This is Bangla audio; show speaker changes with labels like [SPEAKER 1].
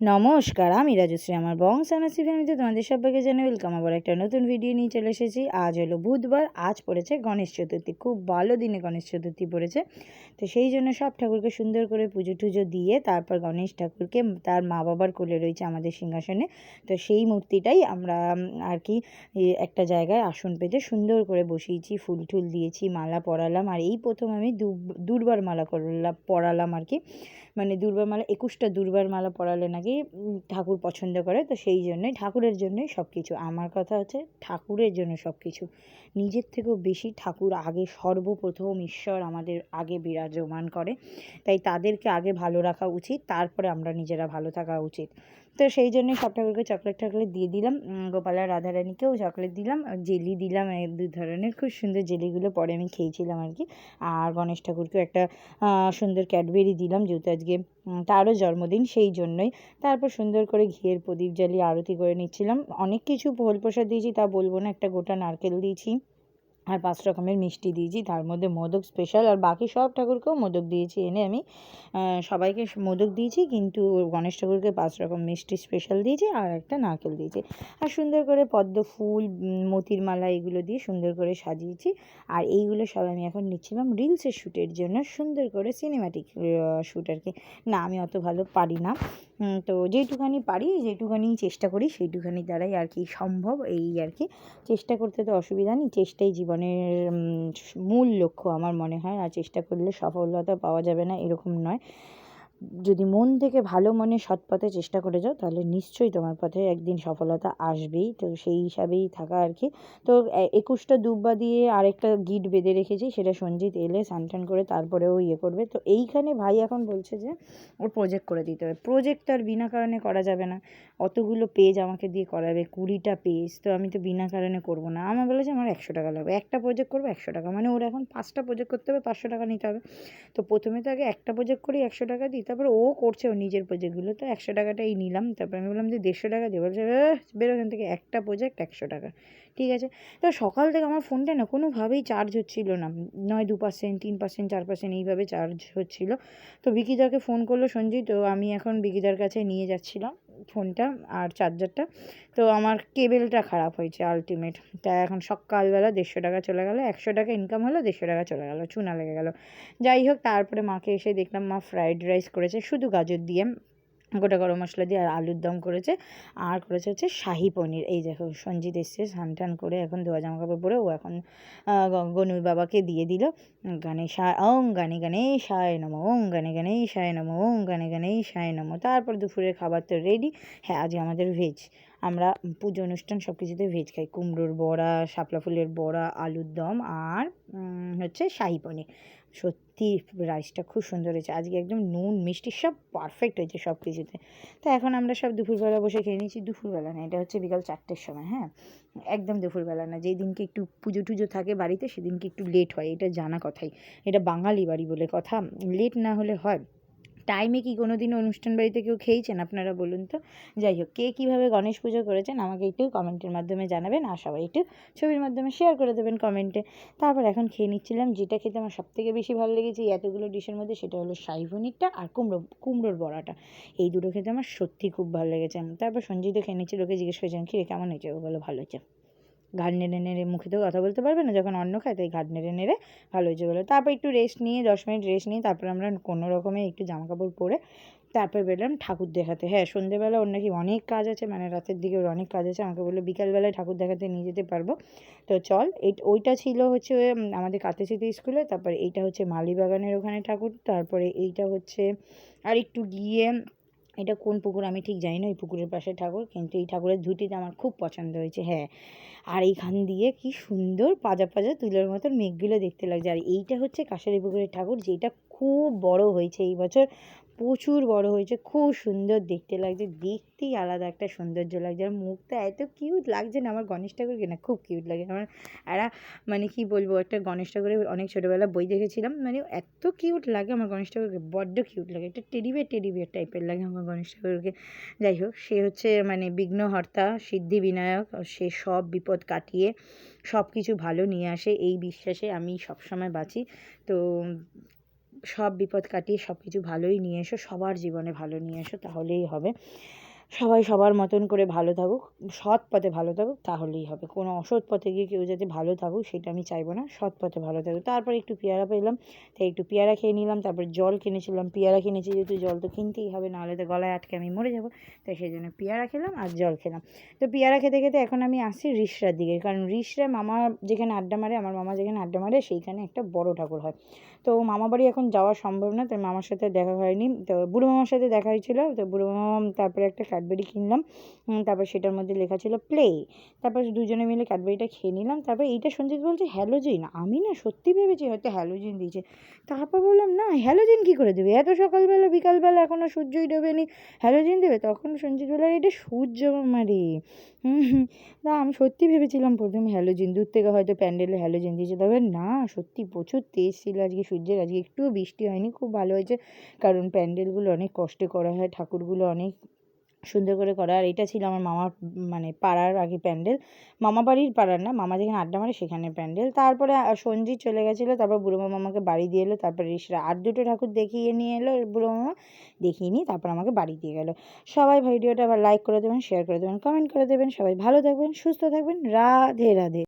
[SPEAKER 1] নমস্কার, আমি রাজশ্রী আমার বংশ আনাসি ফ্যামিলিতে তোমাদের সবাইকে জানাই ওয়েলকাম। আবার একটা নতুন ভিডিও নিয়ে চলে এসেছি। আজ হলো বুধবার, আজ পড়েছে গণেশ চতুর্থী। খুব ভালো দিনে গণেশ চতুর্থী পড়েছে। তো সেই জন্য সব ঠাকুরকে সুন্দর করে পুজো টুজো দিয়ে তারপর গণেশ ঠাকুরকে তার মা বাবার কোলে রয়েছে আমাদের সিংহাসনে। তো সেই মূর্তিটাই আমরা আর কি একটা জায়গায় আসন পেতে সুন্দর করে বসিয়েছি। ফুল টুল দিয়েছি, মালা পরালাম। আর এই প্রথম আমি দুর্বার মালা করলাম, পরালাম আর কি। মানে দুর্বার মালা, একুশটা দুর্বার মালা পরালে নাকি ঠাকুর পছন্দ করে, তো সেই জন্যই, ঠাকুরের জন্যই সব কিছু আমার কথা হচ্ছে ঠাকুরের জন্য সব কিছু নিজের থেকেও বেশি ঠাকুর আগে সর্বপ্রথম ঈশ্বর আমাদের আগে বিরাজমান করে। তাই তাদেরকে আগে ভালো রাখা উচিত, তারপরে আমরা নিজেরা ভালো থাকা উচিত। তো সেই জন্যই সব ঠাকুরকে চকলেট টকলেট দিয়ে দিলাম। গোপালা রাধারানীকেও চকলেট দিলাম জেলি দিলাম দু ধরনের খুব সুন্দর জেলিগুলো পরে আমি খেয়েছিলাম আর কি। আর গণেশ ঠাকুরকেও একটা সুন্দর ক্যাডবেরি দিলাম, যেহেতু আজকে তারও জন্মদিন, সেই জন্যই। তারপর সুন্দর করে ঘিয়ের প্রদীপ জ্বালিয়ে আরতি করে নিচ্ছিলাম। অনেক কিছু ভোল প্রসাদ দিয়েছি, তা বলব না, একটা গোটা নারকেল দিয়েছি। আর পাঁচ রকমের মিষ্টি দিয়েছি। তার মধ্যে মোদক স্পেশাল আর বাকি সব ঠাকুরকেও মোদক দিয়েছি। এনে আমি সবাইকে মোদক দিয়েছি, কিন্তু গণেশ ঠাকুরকে পাঁচ রকম মিষ্টি স্পেশাল দিয়েছি আর একটা নারকেল দিয়েছি। আর সুন্দর করে পদ্ম ফুল মতির মালা এগুলো দিয়ে সুন্দর করে সাজিয়েছি। আর এইগুলো সব আমি এখন নিচ্ছিলাম রিলসের শ্যুটের জন্য। সুন্দর করে সিনেমাটিক শ্যুট আর কি। না, আমি অত ভালো পারি না। তো যেটুখানি পারি যেটুখানি চেষ্টা করি, সেইটুখানি দ্বারাই আর কি সম্ভব এই আর কি। চেষ্টা করতে তো অসুবিধা নেই, চেষ্টাই জীবনের মূল লক্ষ্য আমার মনে হয়। আর চেষ্টা করলে সফলতা পাওয়া যাবে না, এরকম নয়। যদি মন থেকে ভালো মনে সৎ পথে চেষ্টা করে যাও, তাহলে নিশ্চয়ই তোমার পথে একদিন সফলতা আসবেই। তো সেই হিসাবেই থাকা আর কি। তো একুশটা দুব্বা দিয়ে আরেকটা গিট বেঁধে রেখেছি, সেটা সঞ্জিত এলে স্নান করে তারপরেও ইয়ে করবে। তো এইখানে ভাই এখন বলছে যে, ওর প্রজেক্ট করে দিতে হবে। প্রজেক্ট তো আর বিনা কারণে করা যাবে না। অতগুলো পেজ আমাকে দিয়ে করাবে, কুড়িটা পেজ তো আমি তো বিনা কারণে করব না। আমার বলেছে, আমার একশো টাকা লাগবে। একটা প্রজেক্ট করব, একশো টাকা। মানে ওর এখন পাঁচটা প্রজেক্ট করতে হবে, পাঁচশো টাকা নিতে হবে। তো প্রথমে তো আগে একটা প্রজেক্ট করি, একশো টাকা দিই। তারপর ও করছে ও নিজের প্রজেক্টগুলো তো একশো টাকাটাই নিলাম। তারপর আমি বললাম যে দেড়শো টাকা দিয়ে বলছে বেরো এখান থেকে। একটা প্রজেক্ট একশো টাকা। ঠিক আছে? তো সকাল থেকে আমার ফোনটা না কোনোভাবেই চার্জ হচ্ছিল না। নয়, দু পার্সেন্ট তিন পার্সেন্ট চার পার্সেন্ট এইভাবে চার্জ হচ্ছিল। তো বিকিদাকে ফোন করল সঞ্জিত। তো আমি এখন বিকিদার কাছে নিয়ে যাচ্ছিলাম। ফোনটা আর চার্জারটা তো আমার কেবেলটা খারাপ হয়েছে আলটিমেট তাই এখন সকালবেলা দেড়শো টাকা চলে গেলো, একশো টাকা ইনকাম হলো, দেড়শো টাকা চলে গেলো, চুনা লেগে গেলো। যাই হোক, তারপরে মাকে এসে দেখলাম মা ফ্রাইড রাইস করেছে, শুধু গাজর দিয়ে। গোটা গরম মশলা দিয়ে আর আলুর দম করেছে। আর করেছে হচ্ছে শাহি পনির। এই দেখো, সঞ্জিত এসছে স্নান টান করে এখন ধোয়া জামা কাপড় পরে ও এখন গনুর বাবাকে দিয়ে দিল। গানে সা ওং গানে গানে সায় নমো ওং গানে গানে সায় নমো ওং গানে গানে সায় নমো। তারপর দুপুরের খাবার তো রেডি হ্যাঁ আজ আমাদের ভেজ আমরা পুজো অনুষ্ঠান সব কিছুতে ভেজ খাই। কুমড়োর বড়া, শাপলা ফুলের বড়া, আলুর দম আর হচ্ছে শাহি পনির। সত্যি রাইসটা খুব সুন্দর হয়েছে। আজকে একদম নুন, মিষ্টি সব পারফেক্ট হয়েছে সব কিছুতে তো এখন আমরা সব দুপুরবেলা বসে খেয়ে নিয়েছি দুপুরবেলা না, এটা হচ্ছে বিকাল চারটের সময় হ্যাঁ? একদম দুপুরবেলা না যেই দিনকে একটু পুজো টুজো থাকে বাড়িতে, সেদিনকে একটু লেট হয়, এটা জানা কথাই। এটা বাঙালি বাড়ি বলে কথা। লেট না হলে হয়। টাইমে কি কোনো দিন অনুষ্ঠান বাড়িতে কেউ খেয়েছেন? আপনারা বলুন তো। যাই হোক, কে কীভাবে গণেশ পুজো করেছেন আমাকে একটু কমেন্টের মাধ্যমে জানাবেন। আর সবাই একটু ছবির মাধ্যমে শেয়ার করে দেবেন কমেন্টে। তারপর এখন খেয়ে নিচ্ছিলাম যেটা খেতে আমার সবথেকে বেশি ভালো লেগেছে এই এতগুলো ডিশের মধ্যে, সেটা হলো শাহি পনিরটা আর কুমড়ো, কুমড়োর বড়াটা। এই দুটো খেতে আমার সত্যি খুব ভালো লেগেছে। তারপর সঞ্জিত খেয়ে নিচ্ছি। লোকে জিজ্ঞেস করেছেন খিরে কেমন হয়েছে? ও বলো ভালো হয়েছে। ঘাট নেড়ে নেড়ে মুখে তো কথা বলতে পারবে না, যখন অন্ন খায় তাই ঘাট নেড়ে নেড়ে ভালো হয়েছে বলে। তারপর একটু রেস্ট নিয়ে, দশ মিনিট রেস্ট নিয়ে তারপর আমরা কোনো রকমে একটু জামা কাপড় পরে তারপর বেরলাম ঠাকুর দেখাতে। হ্যাঁ সন্ধ্যেবেলা ওর নাকি অনেক কাজ আছে মানে রাতের দিকে ওর অনেক কাজ আছে, আমাকে বলল বিকালবেলায় ঠাকুর দেখাতে নিয়ে যেতে পারব। তো চল ওইটা ছিল হচ্ছে আমাদের কাতেশিতে স্কুলে, তারপর এইটা হচ্ছে মালিবাগানের ওখানে ঠাকুর, তারপরে এইটা হচ্ছে আর একটু গিয়ে এটা কোন পুকুর আমি ঠিক জানি না এই পুকুরের পাশে ঠাকুর, কিন্তু এই ঠাকুরের ধুতিটা আমার খুব পছন্দ হয়েছে হ্যাঁ। আর এইখান দিয়ে কি সুন্দর পাজা পাজা তুলোর মতন মেঘগুলো দেখতে লাগছে। আর এইটা হচ্ছে কাশারি পুকুরের ঠাকুর, যেটা খুব বড় হয়েছে এই বছর, প্রচুর বড় হয়েছে, খুব সুন্দর দেখতে লাগছে, দেখতেই আলাদা একটা সৌন্দর্য লাগছে। আর মুখটা এত কিউট লাগছে না, আমার গণেশ ঠাকুরকে না খুব কিউট লাগে। আমার এরা মানে কি বলব, একটা গণেশ ঠাকুরের অনেক ছোটোবেলা বই দেখেছিলাম মানে এত কিউট লাগে, আমার গণেশ ঠাকুরকে বড্ড কিউট লাগে, একটা টেডিবিয়ার টেডিবিয়ার টাইপের লাগে আমার গণেশ ঠাকুরকে যাই হোক, সে হচ্ছে মানে বিঘ্নহর্তা, সিদ্ধি বিনায়ক সে সব বিপদ কাটিয়ে সব কিছু ভালো নিয়ে আসে। এই বিশ্বাসে আমি সবসময় বাঁচি। তো সব বিপদ কাটিয়ে সব কিছু ভালোই নিয়ে এসো, সবার জীবনে ভালো নিয়ে এসো, তাহলেই হবে। সবাই সবার মতন করে ভালো থাকুক, সৎ পথে ভালো থাকুক, তাহলেই হবে। কোনো অসৎ পথে গিয়ে কেউ যাতে ভালো থাকুক, সেটা আমি চাইব না, সৎ পথে ভালো থাকুক। তারপর একটু পেয়ারা পেলাম, তাই একটু পেয়ারা খেয়ে নিলাম, তারপর জল কিনেছিলাম, পেয়ারা কিনেছি যেহেতু জল তো কিনতেই হবে, নাহলে তো গলায় আটকে আমি মরে যাব, তাই সেই জন্য পেয়ারা খেলাম আর জল খেলাম। তো পেয়ারা খেতে খেতে এখন আমি আসছি রিসরার দিকে, কারণ রিসরা মামা যেখানে আড্ডা মারে, আমার মামা যেখানে আড্ডা মারে, সেইখানে একটা বড় ঠাকুর হয়। তো মামা বাড়ি এখন যাওয়া সম্ভব না, তাই মামার সাথে দেখা হয়নি। তো বুড়ো মামার সাথে দেখা হয়েছিল, তো বুড়ো মামা তারপরে একটা ক্যাডবেরি কিনলাম। তারপর সেটার মধ্যে লেখা ছিল প্লে তারপর দুজনে মিলে ক্যাডবেরিটা খেয়ে নিলাম। তারপর এইটা সঞ্জিত বলছে হ্যালোজিন আমি না সত্যি ভেবেছি হয়তো হ্যালোজিন দিয়েছে। তারপর বললাম, না হ্যালোজিন কী করে দেবে? এত সকালবেলা, বিকালবেলা এখনও সূর্যই ডোবেনি। হ্যালোজিন দেবে? তখন সঞ্জিত বলল এটা সূর্য মারে না, আমি সত্যি ভেবেছিলাম প্রথমে হ্যালোজিন দূর থেকে হয়তো প্যান্ডেলে হ্যালোজিন দিয়েছে। তবে না, সত্যি প্রচুর তেজ ছিল আজকে সূর্যের। আজকে একটুও বৃষ্টি হয়নি, খুব ভালো হয়েছে। কারণ প্যান্ডেলগুলো অনেক কষ্টে করা হয়, ঠাকুরগুলো অনেক সুন্দর করে করা। আর এটা ছিল আমার মামার মানে পাড়ার আগে প্যান্ডেল। মামা বাড়ির পাড়ার না, মামা যেখানে আড্ডা মারে সেখানে প্যান্ডেল। তারপরে সঞ্জিত চলে গেছিল, তারপর বুড়ো মামা আমাকে বাড়ি দিয়ে এলো, তারপর ঋষরা আর দুটো ঠাকুর দেখিয়ে নিয়ে এলো, বুড়ো মামা দেখিয়ে নিয়ে তারপর আমাকে বাড়ি দিয়ে গেলো। সবাই ভিডিওটা আবার লাইক করে দেবেন, শেয়ার করে দেবেন, কমেন্ট করে দেবেন, সবাই ভালো থাকবেন, সুস্থ থাকবেন, রাধে রাধে।